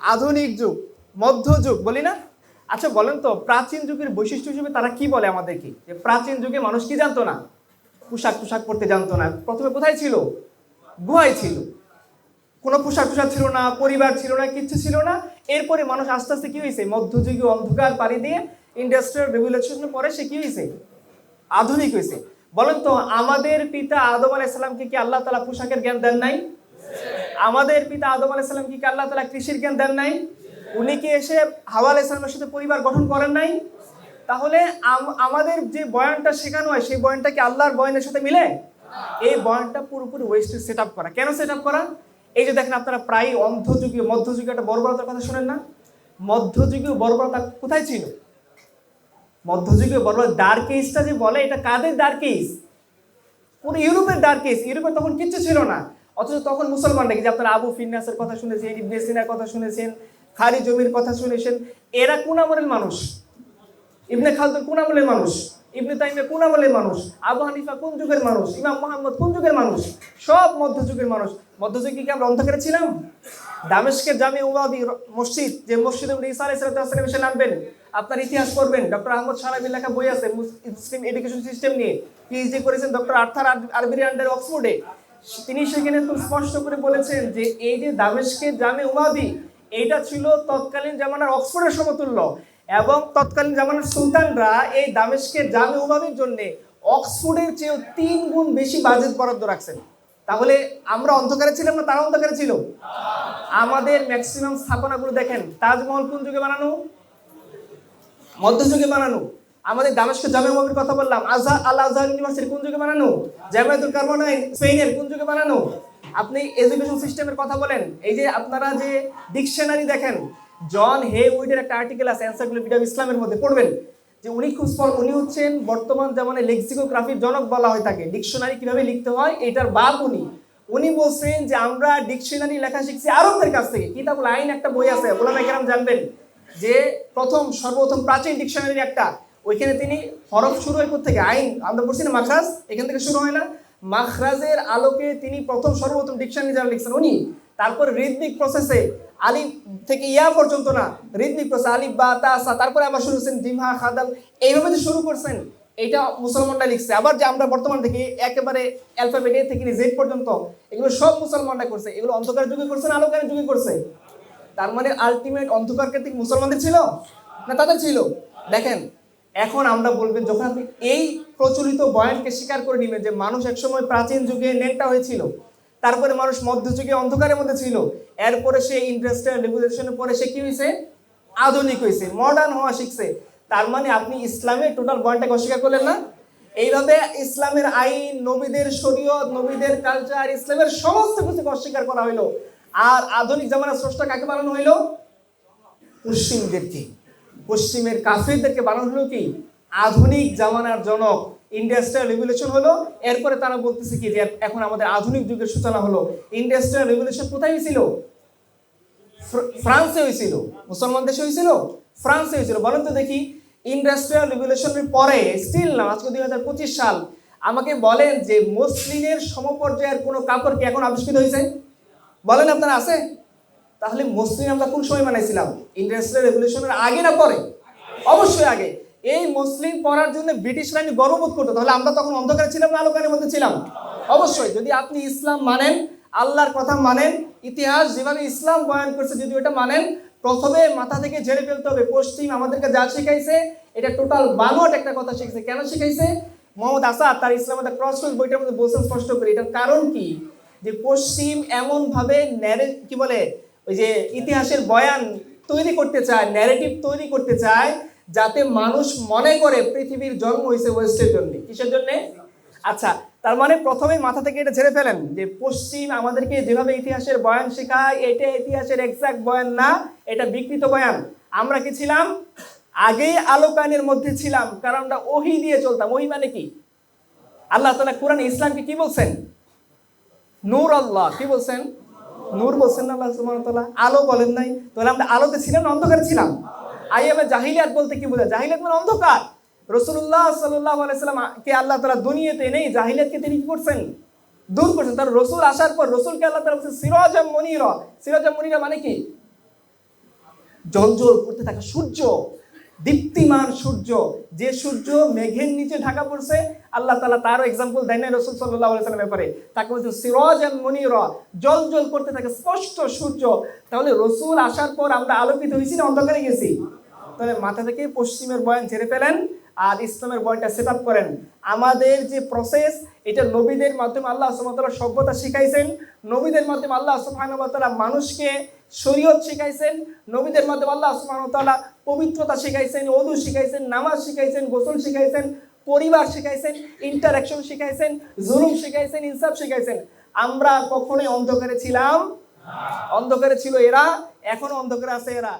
আধুনিক যুগ বলি না? আচ্ছা বলেন তো, প্রাচীন যুগের বৈশিষ্ট্য হিসেবে তারা কি বলে আমাদেরকে? যে প্রাচীন যুগে মানুষ কি জানতো না? পোশাক পোশাক পরতে জানতো না। প্রথমে কোথায় ছিল? গুহায় ছিল। কোনো পোশাক টোশাক ছিল না, পরিবার ছিল না কিচ্ছু ছিল না। এরপরে মানুষ আস্তে আস্তে কি হয়েছে? মধ্যযুগে অন্ধকার পাড়ি দিয়ে ইন্ডাস্ট্রিয়াল রেভলিউশনের পরে সে কি হয়েছে? আধুনিক হয়েছে। বলেন তো, আমাদের পিতা আদম আলাইসাল্লামকে কি আল্লাহ তালা পোশাকের জ্ঞান দেন নাই? আমাদের পিতা আদম আলাইসাল্লামকে কি আল্লাহ তালা কৃষির জ্ঞান দেন নাই? উনি কি এসে হাওয়া আলাইসাল্লামের সাথে পরিবার গঠন করেন নাই? তাহলে আমাদের যে বয়ানটা শেখানো হয়, সেই বয়ানটা কি আল্লাহর বয়ানের সাথে মিলে? এই বয়ানটা পুরোপুরি ওয়েস্টে সেট আপ করা। কেন সেট আপ করা? এই যে দেখেন আপনারা প্রায় অন্ধযুগীয় মধ্যযুগীয় একটা বর্বরতার কথা শোনেন না? মধ্যযুগীয় বর্বরতা কোথায় ছিল? মধ্যযুগীয় বর্বরতা ডার্ক এজটা যে বলে, এটা কাদের ডার্ক এজ পুরো ইউরোপের ডার্ক এজ ইউরোপে তখন কিচ্ছু ছিল না। অথচ তখন মুসলমানরা কি যে আপনারা আবু ফিন্নাসের কথা শুনেছেন, ইবনে সিনার কথা শুনেছেন খারি জমির কথা শুনেছেন, এরা কোন আমলের মানুষ? ইবনে খালদুন কোন আমলের মানুষ? ইবনে তাইমিয়া কোন আমলের মানুষ? আবু হানিফা কোন যুগের মানুষ? ইমাম মোহাম্মদ কোন যুগের মানুষ? সব মধ্যযুগের মানুষ। মধ্যযুগে কি আমরা অন্ধকারে ছিলাম? দামেশকের জামি উমাবি মসজিদ, যে মসজিদে উনি ঈসা আলাইহিস সালাম এসে নামবেন, আপনার ইতিহাস করবেন ডক্টর আহমদ সারাবির লেখা বই আছে মুসলিম এডুকেশন সিস্টেম নিয়ে। পিএইচডি করেছেন ডক্টর আর্থার আরবির আন্ডার অক্সফোর্ডে। তিনি সেখানে খুব স্পষ্ট করে বলেছেন যে, এই যে দামেশকের জামে উমাবি এইটা ছিল তৎকালীন জামানার অক্সফোর্ডের সমতুল্য। এবং তৎকালীন জামানার সুলতানরা এই দামেশকের জামে উমাবির জন্য অক্সফোর্ডের চেয়েও তিন গুণ বেশি বাজেট বরাদ্দ রাখছেন। তাহলে আমরা অন্ধকারে ছিলাম না তারা অন্ধকারে ছিল? আমাদের ম্যাক্সিমাম স্থাপনাগুলো দেখেন, তাজমহল কোন যুগে বানানো? মধ্যযুগে বানানো। আমাদের দামেশকে জামে উমাবির কথা বললাম আজহার আল আজহার ইউনিভার্সিটি কোন যুগে বানানো? জামিয়াতুল কারমানাইন স্পেনের কোন যুগে বানানো? আপনি এডুকেশন সিস্টেমের কথা বলেন, এই যে আপনারা যে ডিকশনারি দেখেন জন হে উইডের একটা আর্টিকেল আছে এনসাইক্লোপিডিয়া ইসলামের মধ্যে পড়বেন। যে উনি খুব উনি হচ্ছেন বর্তমান জামানে লেক্সিকোগ্রাফির জনক বলা হয় থাকে ডিকশনারি কীভাবে লিখতে হয়, এটার বাপ উনি। উনি বলছেন যে, আমরা ডিকশনারি লেখা শিখছি আরবদের কাছ থেকে। কিতাবুল আইন একটা বই আছে ওলামা কেরাম জানবেন। যে প্রথম, সর্বপ্রথম প্রাচীন ডিকশনারি একটা। ওইখানে তিনি হরফ শুরু হয় থেকে আইন আমরা বলছি না মাখরাজ, এখান থেকে শুরু হয় না। মাখরাজের আলোকে তিনি প্রথম সর্বপ্রথম ডিকশনারি যারা লিখছেন, উনি তারপর রিদমিক প্রসেসে আলিফ থেকে ইয়া পর্যন্ত না, রিদমিক প্রসেস আলিফ বা তা সা, তারপরে আবার শুরু করছেন জিমহা খাদাল এইভাবে যে শুরু করছেন, এটা মুসলমানরা লিখছে। আবার যে আমরা বর্তমান থেকে একেবারে অ্যালফাবেট এ থেকে জেড পর্যন্ত, এগুলো সব মুসলমানরা করছে। এগুলো অন্ধকার যুগে করছে না আলোকারের যুগে করছে? তার মানে আলটিমেট অন্ধকার কেন্দ্রিক মুসলমানদের ছিল? না তাদের ছিল? দেখেন, এখন আমরা বলবেন, যখন আপনি এই প্রচলিত বয়ানকে স্বীকার করে নেবেন যে মানুষ একসময় প্রাচীন যুগে নেংটা হয়েছিল তারপরে মানুষ মধ্যযুগে অন্ধকারের মধ্যে ছিল। এরপরে সে ইন্ডাস্ট্রিয়াল রেভলিউশনের পরে সে কি হয়েছে আধুনিক হয়েছে মডার্ন হওয়া শিখছে। তার মানে আপনি ইসলামের টোটাল বয়ানটাকে অস্বীকার করলেন না? এইভাবে ইসলামের আইন, নবীদের শরীয়ত, নবীদের কালচার ইসলামের সমস্ত কিছুকে অস্বীকার করা হইল। আর আধুনিক জামানার স্রষ্টা কাকে বানানো হইল? পশ্চিমদেরকে। পশ্চিমের কাফিরদেরকে বানানো হলো কি? আধুনিক জামানার জনক ইন্ডাস্ট্রিয়াল রেভলিউশন হলো, এরপরে তারা বলতেছে কি যে এখন আমাদের আধুনিক যুগের সূচনা হলো। ইন্ডাস্ট্রিয়াল রেভলিউশন কোথায় হয়েছিল? ফ্রান্সে হয়েছিল। মুসলমান দেশে হয়েছিল? ফ্রান্সে হয়েছিল। বলেন তো দেখি ইন্ডাস্ট্রিয়াল রেভলিউশনের পরে স্টিল না, আজকে দুই হাজার পঁচিশ সাল, আমাকে বলেন যে মুসলিমের সমপর্যায়ের কোনো কাপড় কি এখন আবিষ্কৃত হয়েছে? বলেন আপনারা, আছে? তাহলে মসলিন আমরা কোন সময় বানাইছিলাম? ইন্ডাস্ট্রিয়াল রেভলিউশনের আগে না পরে? অবশ্যই আগে। এই মুসলিম পড়ার জন্য ব্রিটিশরা আমি গর্ববোধ করতো, তাহলে আমরা তখন অন্ধকারে ছিলাম না আলোকারের মধ্যে ছিলাম? অবশ্যই, যদি আপনি ইসলাম মানেন, আল্লাহর কথা মানেন, ইতিহাস যেভাবে ইসলাম বয়ান করছে, যদি ওটা মানেন, প্রথমে মাথা থেকে ঝেড়ে ফেলতে হবে। পশ্চিম আমাদেরকে যা শিখাইছে, এটা টোটাল বানোয়াট একটা কথা শিখছে কেন শিখাইছে? মোহাম্মদ আসাদ তার ইসলাম ক্রস বইটার মধ্যে বলছেন স্পষ্ট করে, এটার কারণ কি? যে পশ্চিম এমনভাবে ন্যারে কি বলে? ওই যে ইতিহাসের বয়ান তৈরি করতে চায় ন্যারেটিভ তৈরি করতে চায় যাতে মানুষ মনে করে পৃথিবীর জন্ম হয়েছে ওয়েস্টের জন্য। কিসের জন্য? আচ্ছা তার মানে প্রথমে মাথা থেকে এটা ছেড়ে ফেলেন যে পশ্চিম আমাদেরকে যেভাবে ইতিহাসের বয়ান শেখায়, এটা ইতিহাসের এক্সাক্ট বয়ান না, এটা বিকৃত বয়ান। আমরা কি ছিলাম? আগেই আলোকানের মধ্যে ছিলাম, কারণ আমরা ওহি দিয়ে চলতাম। ওহি মানে কি? আল্লাহ তালা কোরআন ইসলামকে কি বলছেন? নূর আল্লাহ। কি বলছেন? নূর বলছেন আল্লাহ আলো বলেন নাই। তাহলে আমরা আলোতে ছিলাম না অন্ধকারে ছিলাম? আইএমএ জাহিলিয়াত বলতে কি বোঝায়? জাহিলিয়াত মানে অন্ধকার। রসুল্লাহ সাল্লাহ আলাইসাল্লাম কে আল্লাহ তালা দুনিয়াতে নেই, জাহিলিয়াতকে তিনি কি করছেন? দূর করছেন। তার রসুল আসার পর রসুলকে আল্লাহ তালা বলছেন, সিরাজাম মনিরা। সিরাজাম মনিরা মানে কি? জলজল করতে থাকা সূর্য, দীপ্তিমান সূর্য। যে সূর্য মেঘের নিচে ঢাকা পড়ছে, আল্লাহ তালা তারও এক্সাম্পল দেয় না রসুল সাল্লাহ সাল্লামের ব্যাপারে। তাকে বলছে সিরজ এন্ড মনির। জল জল করতে থাকে স্পষ্ট সূর্য। তাহলে রসুল আসার পর আমরা আলোকিত হয়েছি না অন্ধকারে গেছি? তাহলে মাথা থেকে পশ্চিমের বয়ান ছেড়ে ফেলেন আর ইসলামের বয়ানটা সেট আপ করেন। আমাদের যে প্রসেস এটা নবীদের মাধ্যমে আল্লাহ সুমতলা সভ্যতা শিখাইছেন। নবীদের মাধ্যমে আল্লাহ সুবহানাহু মানুষকে শরীয়ত শিখাইছেন। নবীদের মাধ্যমে আল্লাহ সুবহানাহু পবিত্রতা শিখাইছেন ওদু শিখাইছেন, নামাজ শিখাইছেন, গোসল শিখাইছেন, পরিবার শিখাইছেন ইন্টারাকশন শিখাইছেন, জুলুম শিখাইছেন, ইনসাফ শিখাইছেন। আমরা কখনোই অন্ধকারে ছিলাম। অন্ধকারে ছিল এরা, এখনও অন্ধকারে আছে এরা।